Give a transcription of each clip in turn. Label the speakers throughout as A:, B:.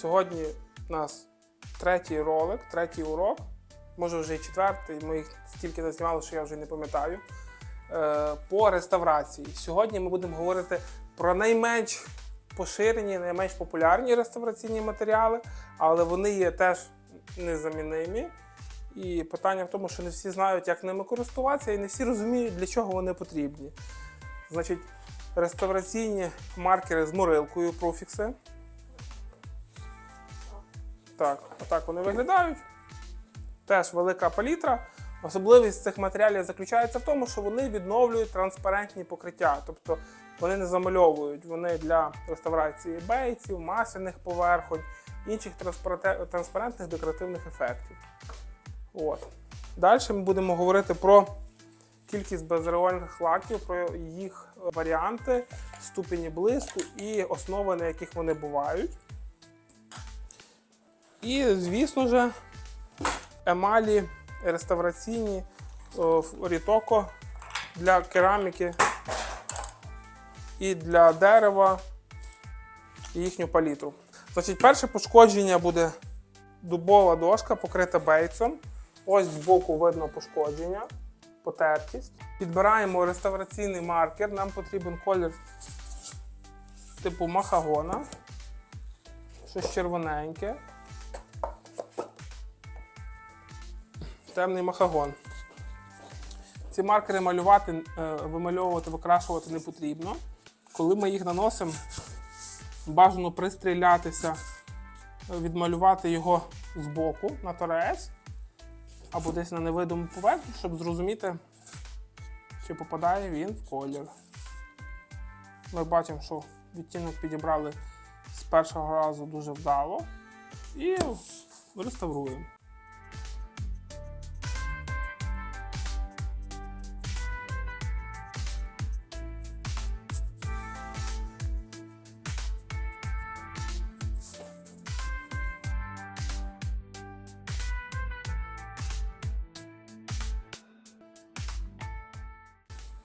A: Сьогодні у нас третій ролик, третій урок, може вже і четвертий, ми їх стільки назнімали, що я вже не пам'ятаю. Е, По реставрації. Сьогодні ми будемо говорити про найменш поширені, найменш популярні реставраційні матеріали, але вони є теж незамінимі. І питання в тому, що не всі знають, як ними користуватися, і не всі розуміють, для чого вони потрібні. Значить, реставраційні маркери з морилкою, профікси. Так, отак вони виглядають. Теж велика палітра. Особливість цих матеріалів заключається в тому, що вони відновлюють транспарентні покриття, тобто вони не замальовують, вони для реставрації бейців, масляних поверхонь, інших транспарентних декоративних ефектів. От. Далі ми будемо говорити про кількість безреольних лаків, про їх варіанти, ступені блиску і основи, на яких вони бувають. І, звісно ж, емалі реставраційні рітоко для кераміки і для дерева і їхню палітру. Значить, перше пошкодження буде дубова дошка, покрита бейцом. Ось збоку видно пошкодження, потертість. Підбираємо реставраційний маркер. Нам потрібен колір типу махагона. Щось червоненьке. Темний махагон. Ці маркери малювати, е, вимальовувати, викрашувати не потрібно. Коли ми їх наносимо, бажано пристрілятися, е, відмалювати його збоку на торець або десь на невидиму поверхню, щоб зрозуміти, чи попадає він в колір. Ми бачимо, що відтінок підібрали з першого разу дуже вдало і реставруємо.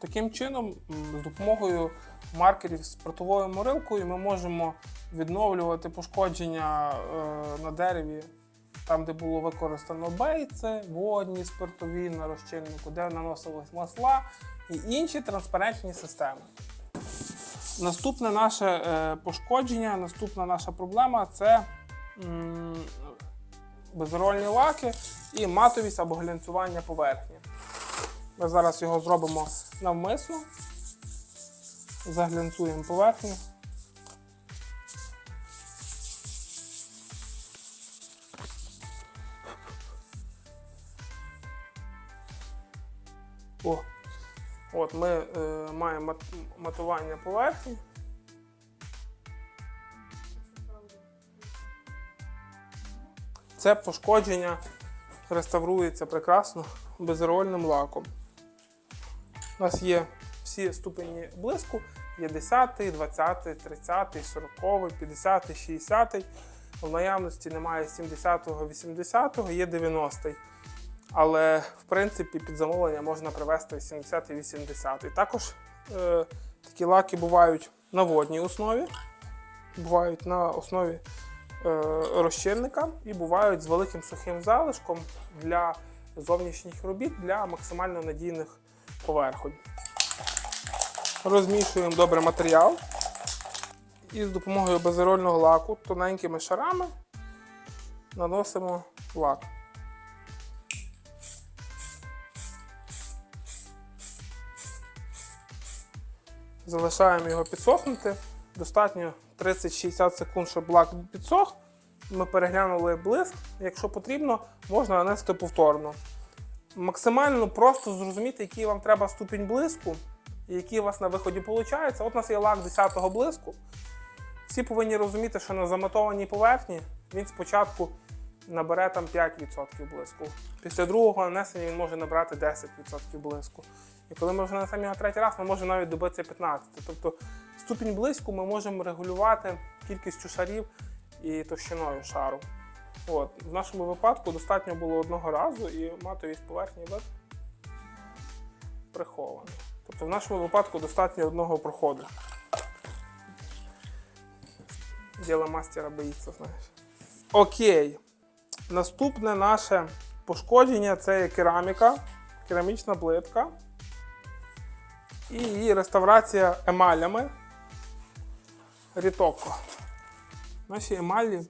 A: Таким чином, з допомогою маркерів з спиртовою морилкою ми можемо відновлювати пошкодження е, на дереві, там, де було використано бейце, водні, спиртові на розчиннику, де наносились масла і інші транспарентні системи. Наступне наше е, пошкодження, наступна наша проблема це безрольні лаки і матовість або глянцювання поверхні. Ми зараз його зробимо навмисно. Заглянцюємо поверхню. О, от ми е, маємо мат- матування поверхні. Це пошкодження реставрується прекрасно безрольним лаком. У нас є всі ступені блиску, є 10, 20, 30, 40, 50, 60. В наявності немає 70, 80, є 90. Але в принципі під замовлення можна привести 70 і 80. І також е, такі лаки бувають на водній основі, бувають на основі е, розчинника і бувають з великим сухим залишком для зовнішніх робіт для максимально надійних поверхонь. Розмішуємо добре матеріал і з допомогою безерольного лаку тоненькими шарами наносимо лак. Залишаємо його підсохнути. Достатньо 30-60 секунд, щоб лак підсох. Ми переглянули блиск. Якщо потрібно, можна нанести повторно. Максимально просто зрозуміти, який вам треба ступінь блиску і який у вас на виході виходить. От у нас є лак 10-го блиску. Всі повинні розуміти, що на заматованій поверхні він спочатку набере там 5% блиску. Після другого нанесення він може набрати 10% блиску. І коли ми вже нанесемо його третій раз, ми можемо навіть добитися 15. Тобто ступінь блиску ми можемо регулювати кількістю шарів і товщиною шару. От. В нашому випадку достатньо було одного разу і матовість поверхні вид прихована. Тобто в нашому випадку достатньо одного проходу. Діло мастера боїться, знаєш. Окей. Наступне наше пошкодження це є кераміка, керамічна плитка. І її реставрація емалями. Рітоко. Наші емалі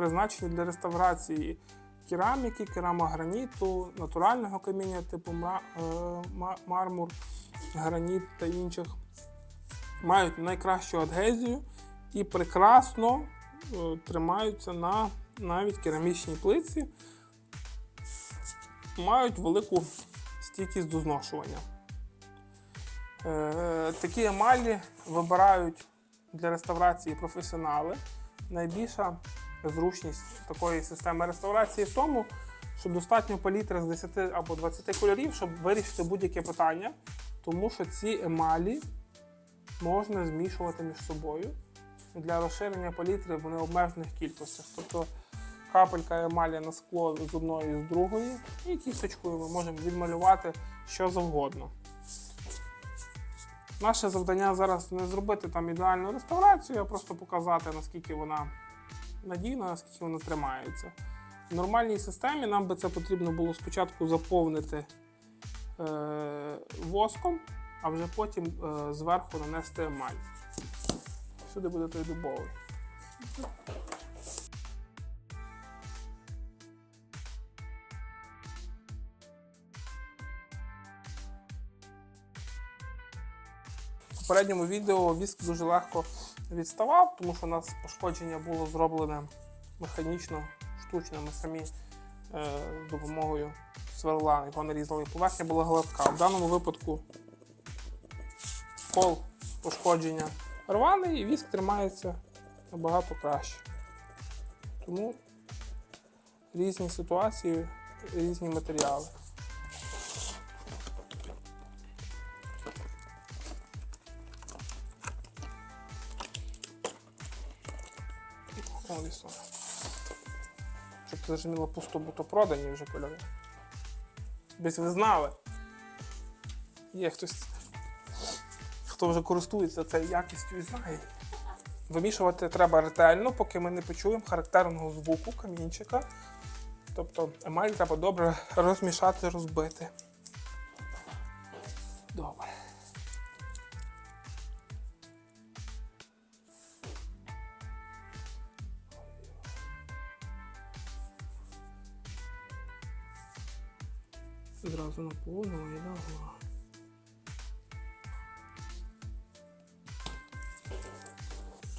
A: призначені для реставрації кераміки, керамограніту, натурального каміння типу е, ма- мармур, граніт та інших. Мають найкращу адгезію і прекрасно е, тримаються на навіть керамічній плитці. Мають велику стійкість до зношування. Е, такі емалі вибирають для реставрації професіонали. Найбільша зручність такої системи реставрації в тому, що достатньо палітри з 10 або 20 кольорів, щоб вирішити будь-яке питання, тому що ці емалі можна змішувати між собою. Для розширення палітри вони обмежених кількостях. Тобто капелька емалі на скло з одної і з другої, і кісточкою ми можемо відмалювати що завгодно. Наше завдання зараз не зробити там ідеальну реставрацію, а просто показати, наскільки вона надійна, наскільки вона тримається. В нормальній системі нам би це потрібно було спочатку заповнити е, воском, а вже потім е, зверху нанести емаль. Сюди буде той дубовий. В попередньому відео віск дуже легко відставав, тому що у нас пошкодження було зроблене механічно, штучно. Ми самі е, з допомогою сверла його нарізали. Поверхня була гладка. В даному випадку кол пошкодження рваний і віск тримається набагато краще. Тому різні ситуації, різні матеріали. Зрозуміло, пусто буто продані вже кольори. Десь ви знали. Є хтось, хто вже користується цією якістю і знає. Вимішувати треба ретельно, поки ми не почуємо характерного звуку камінчика. Тобто емаль треба добре розмішати, розбити. Добре. Зразу наповнила і лягла.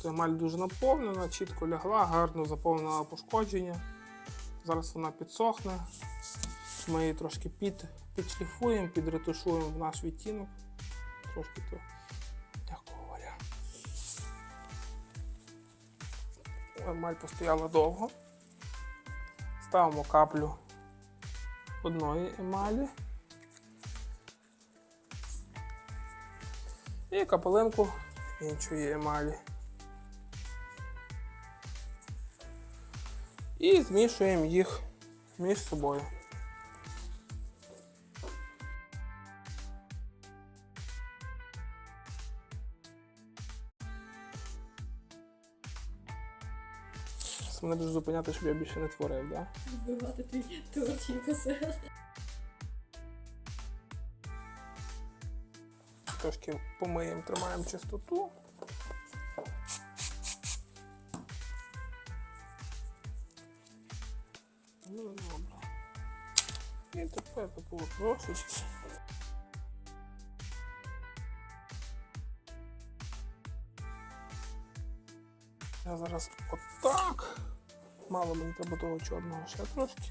A: Це емаль дуже наповнена, чітко лягла, гарно заповнила пошкодження. Зараз вона підсохне. Ми її трошки під, підшліфуємо, підретушуємо в наш відтінок. Трошки то, говоря. Емаль постояла довго. Ставимо каплю одної емалі. І капелинку іншої емалі. І змішуємо їх між собою. Це Мене дуже зупиняти, щоб я більше не творив, так? Да?
B: Вбивати твій творчий процес.
A: Трошки помиємо, тримаємо чистоту. Ну, добре. І тепер таку трошечки. Зараз отак. Мало мені треба того чорного ще трошки.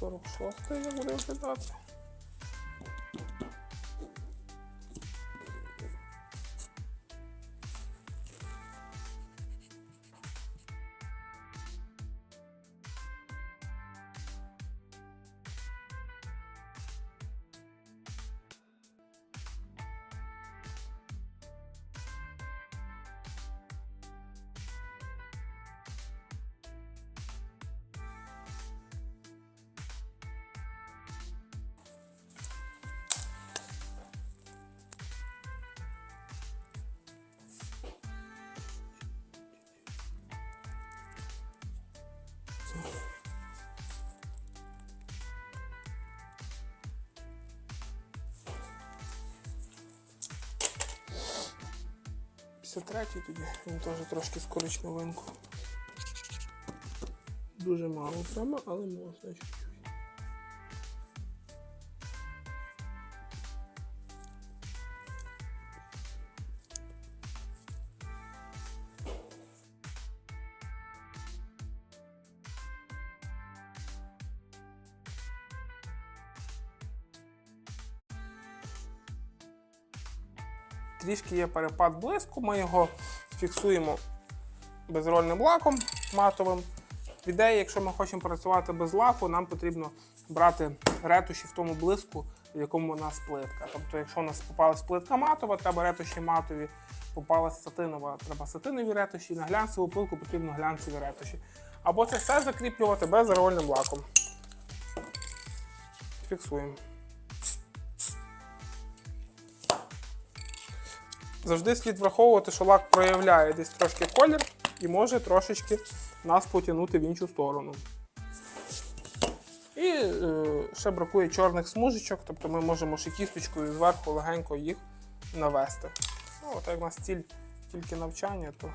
A: 46 я буде оглядати. 253 тоді, він теж трошки з коричневинку. Дуже мало прямо, але можна. Трішки є перепад блиску, ми його фіксуємо безрольним лаком матовим. В ідеї, якщо ми хочемо працювати без лаку, нам потрібно брати ретуші в тому блиску, в якому у нас плитка. Тобто, якщо у нас попалась плитка матова, треба ретуші матові, попалась сатинова, треба сатинові ретуші, на глянцеву пилку потрібно глянцеві ретуші. Або це все закріплювати безрольним лаком. Фіксуємо. Завжди слід враховувати, що лак проявляє десь трошки колір і може трошечки нас потягнути в іншу сторону. І е, ще бракує чорних смужечок, тобто ми можемо ще кісточкою зверху легенько їх навести. Ну, от як у нас ціль тільки навчання, то